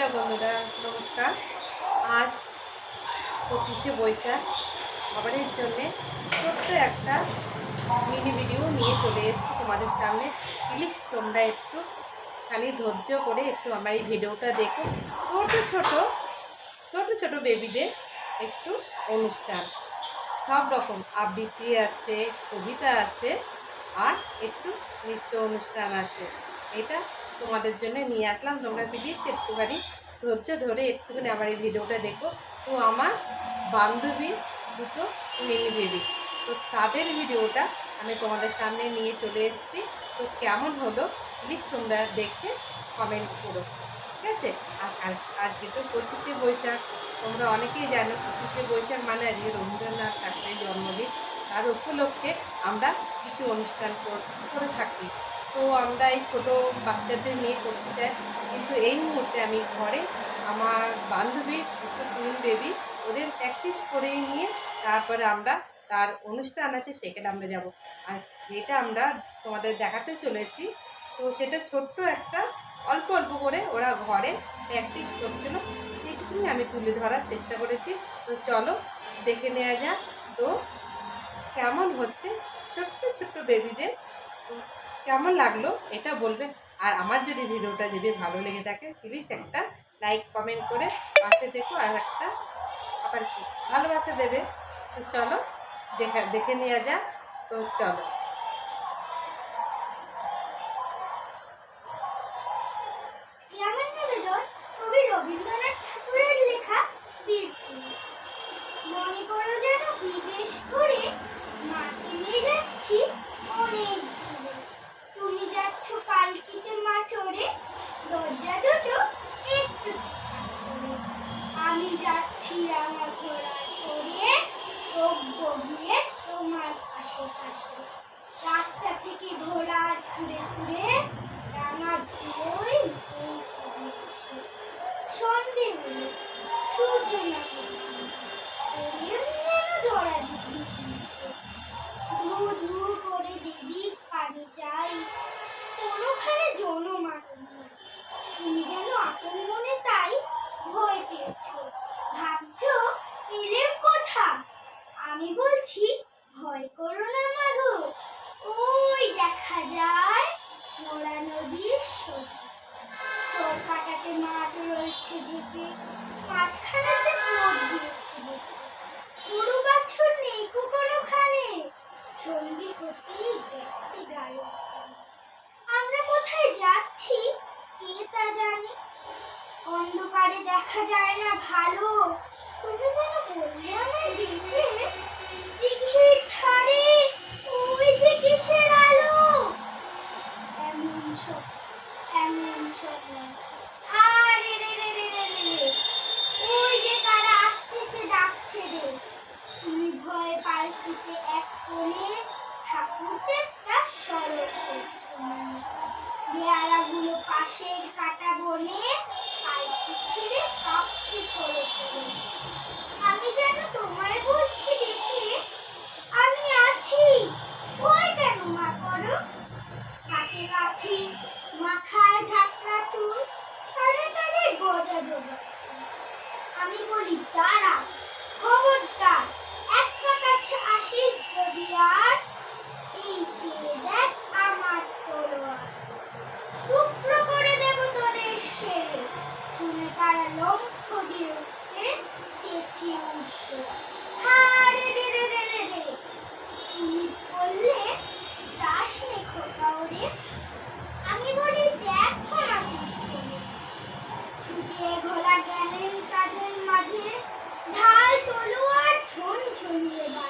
Hello বন্ধুরা, নমস্কার। আজ পঁচিশে বৈশাখ, খাবারের জন্যে ছোট্ট একটা মিনি ভিডিও নিয়ে চলে এসেছি তোমাদের সামনে। প্লিজ তোমরা একটু খালি ধৈর্য করে একটু আমার এই ভিডিওটা দেখো। ছোট ছোট ছোট ছোট বেবিদের একটু অনুষ্ঠান। সব রকম আবৃত্তি আছে, কবিতা আছে, আর একটু নৃত্য অনুষ্ঠান আছে। এটা তোমাদের জন্য নিয়ে আসলাম। তোমরা প্লিজ একটুখানি ধৈর্য ধরে একটুখানি আমার এই ভিডিওটা দেখো। তো আমার বান্ধবী দুটো মিনি বেবি তো তাদের ভিডিওটা আমি তোমাদের সামনে নিয়ে চলে এসেছি। তো কেমন হলো প্লিজ তোমরা দেখে কমেন্ট করো। ঠিক আছে? আর আজকে তো পঁচিশে বৈশাখ। তোমরা অনেকেই জানো পঁচিশে বৈশাখ মানে আজকে রবীন্দ্রনাথ ঠাকুরের জন্মদিন। তার উপলক্ষে আমরা কিছু অনুষ্ঠান করে থাকি। তো আমরা এই ছোটো বাচ্চাদের নিয়ে করতে চাই কিন্তু এই মুহূর্তে আমি ঘরে আমার বান্ধবী কুইন বেবি ওদের প্র্যাকটিস করেই নিয়ে তারপরে আমরা তার অনুষ্ঠান আছে, সেখানে আমরা যাব। আর যেটা আমরা তোমাদের দেখাতে চলেছি, তো সেটা ছোট্ট একটা অল্প অল্প করে ওরা ঘরে প্র্যাকটিস করছিল। সেইটুকুনি আমি তুলে ধরার চেষ্টা করেছি। তো চলো, দেখে নেওয়া যাক। তো কেমন হচ্ছে ছোট্ট ছোট্ট বেবিদের কেমন লাগল এটা বলবে। আর আমার যদি ভিডিওটা যদি ভালো লেগে থাকে প্লিজ একটা লাইক কমেন্ট করে পাশে দেখো আর একটা আবার কি ভালোবাসা দেবে। তো চলো, দেখে দেখে নেওয়া যাক। তো চলো আজকে আমার নিবেদন কবি রবীন্দ্রনাথ ঠাকুরের লেখা বীরকুল মনে করো যেন বিদেশ ঘুরে মাকে নিয়ে যাচ্ছি অনেক দূরে তুমি যাচ্ছ পালকিতে মা চড়ে দরজা দুটো একটু আমি যাচ্ছি রাঙা ঘোড়ার করে তোমার পাশে পাশে রাস্তা থেকে ঘোড়ার ঘুরে ঘুরে রাঙা আসে। সন্ধে হলো, সূর্য না এলেন জড়া দিদি ধু ধু করে দিদি পানি চাই। কোনোখানে জনমানব অন্ধকারে দেখা যায় না ভালো। তুমি যেন বললে আমায় দেখে দিঘির ধারে ওই যে কিসের আলো? এমন সব, এমন সময় হারে রে রে রে রে রে রে ওই যে কারা আসতেছে, ডাকছে রে। তুমি ভয় পাল্টিতে এক কোণে ঠাকুরদের তার স্মরণ করছ। বেয়ারাগুলো পাশের কাটা বনে Deixa eu me.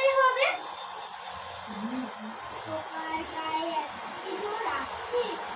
আছে